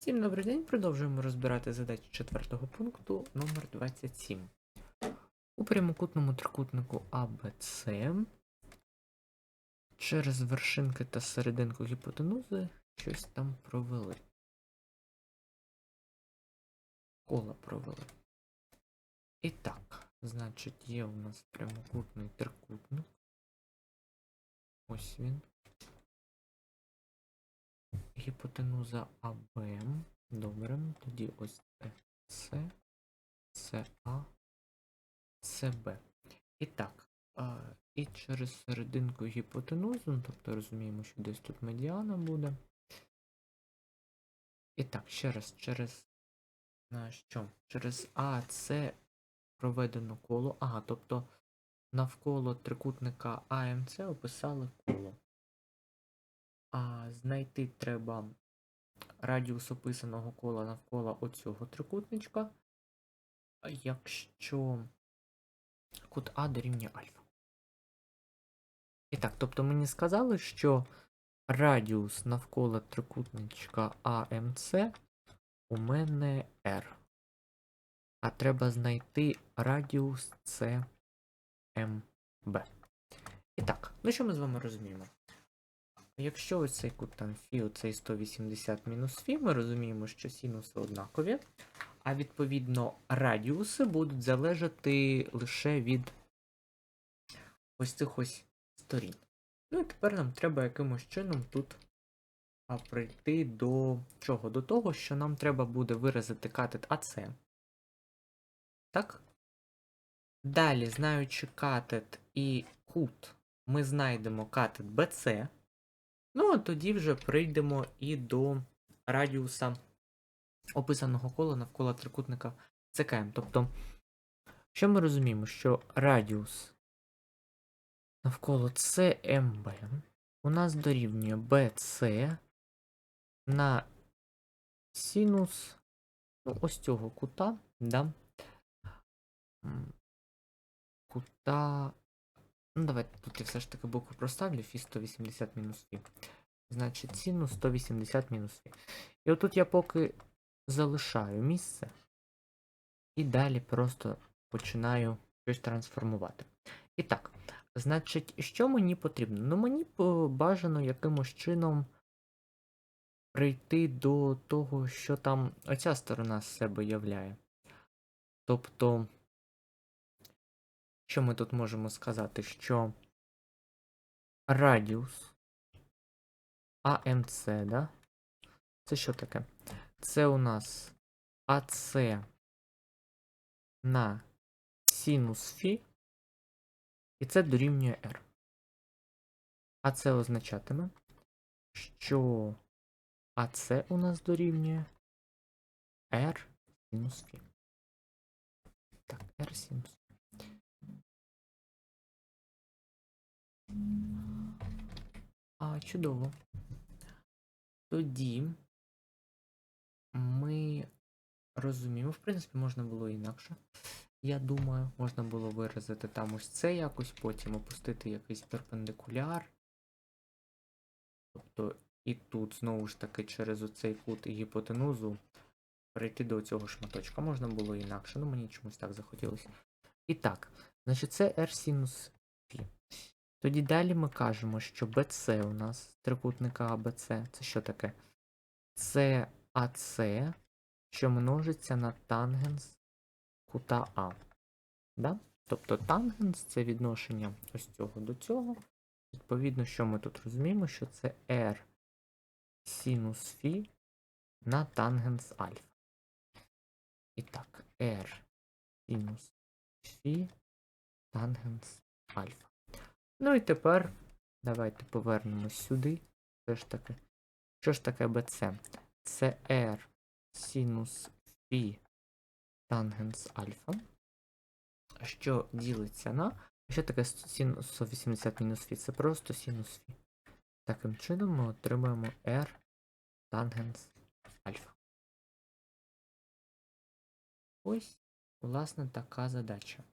Всім добрий день. Продовжуємо розбирати задачі четвертого пункту номер 27. У прямокутному трикутнику АБЦ через вершинки та серединку гіпотенузи щось там провели. Коло провели. І так, значить, є у нас прямокутний трикутник. Ось він. Гіпотенуза АБ. Добре. Тоді ось це С, СА, СБ. І так. І через серединку гіпотенузу, ну, тобто розуміємо, що десь тут медіана буде. І так, ще раз, через на що? Через АЦ проведено коло. Ага, тобто навколо трикутника АМЦ описали коло. А знайти треба радіус описаного кола навколо оцього трикутничка, якщо кут А дорівнює альфа. І так, тобто мені сказали, що радіус навколо трикутничка АМЦ у мене R. А треба знайти радіус CMB. І так, ну що ми з вами розуміємо? Якщо ось кут там фі, оцей 180 мінус фі, ми розуміємо, що синуси однакові, а відповідно радіуси будуть залежати лише від ось цих ось сторін. Ну і тепер нам треба якимось чином тут прийти до чого? До того, що нам треба буде виразити катет АЦ. Так? Далі, знаючи катет і кут, ми знайдемо катет БЦ. Ну, а тоді вже прийдемо і до радіуса описаного кола навколо трикутника ЦКМ. Тобто, що ми розуміємо, що радіус навколо CMB у нас дорівнює BC на синус ну, ось цього кута, да? Кута Ну, давайте тут я все ж таки букву проставлю фі 180 мінус фі. Значить, ціну 180 мінус фі. І отут я поки залишаю місце. І далі просто починаю щось трансформувати. І так, значить, що мені потрібно? Ну, мені бажано якимось чином прийти до того, що там оця сторона з себе являє. Тобто. Що ми тут можемо сказати? Що радіус АМЦ, да? Це що таке? Це у нас АЦ на синус Фі, і це дорівнює R. А це означатиме, що АЦ у нас дорівнює R синус Фі. Так, R синус чудово. Тоді ми розуміємо, в принципі, можна було інакше. Я думаю, можна було виразити там ось це якось, потім опустити якийсь перпендикуляр. Тобто і тут знову ж таки через оцей кут і гіпотенузу прийти до цього шматочка. Можна було інакше, ну мені чомусь так захотілося. І так, значить це R синус. Тоді далі ми кажемо, що BC у нас трикутника ABC. Це що таке? Це АЦ, що множиться на тангенс кута А. Да? Тобто тангенс це відношення ось цього до цього. Відповідно, що ми тут розуміємо, що це R синус Фі на тангенс альфа. І так, R синус Фі тангенс альфа. Ну і тепер давайте повернемось сюди. Все ж таки. Що ж таке BC? Це R синус Фі тангенс альфа. Що ділиться на. Що таке синус 180 мінус Фі? Це просто синус Фі. Таким чином ми отримаємо R тангенс альфа. Ось, власне, така задача.